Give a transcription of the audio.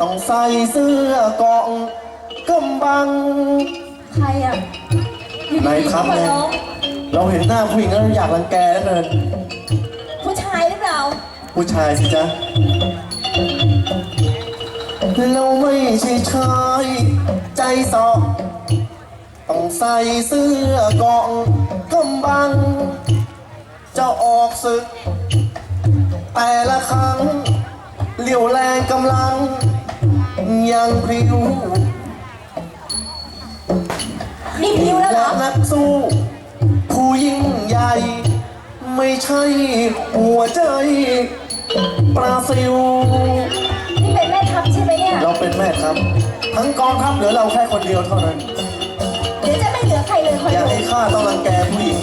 ต้องใส่เสื้อเกราะกำบัง ใครอะอยู่ไหนดีๆครับก็มาเนี่ยร้องเราเห็นหน้าผู้หญิงแล้วเราอยากรังแกแล้วเกินผู้ชายหรือเปล่า ผู้ชายสิจ๊ะเราไม่ใช่ชายใจสอบต้องใส่เสื้อเกราะกำบัง จะออกศึก แต่ละครั้ง เลี้ยวแรงกำลัง ยังพริ้วนี่พิวแล้วเหรและอนักสู้ ผู้ยิ่งใหญ่ ไม่ใช่หัวใจปลาซิวนี่เป็นแม่ทัพใช่ไหมเนี่ย เราเป็นแม่ครับ ทั้งกองทัพเหลือเราแค่คนเดียวเท่านั้น เดี๋ยวจะไม่เหลือใครเลยคอยอย่าดูให้ข้าต้องรังแกผู้หญิง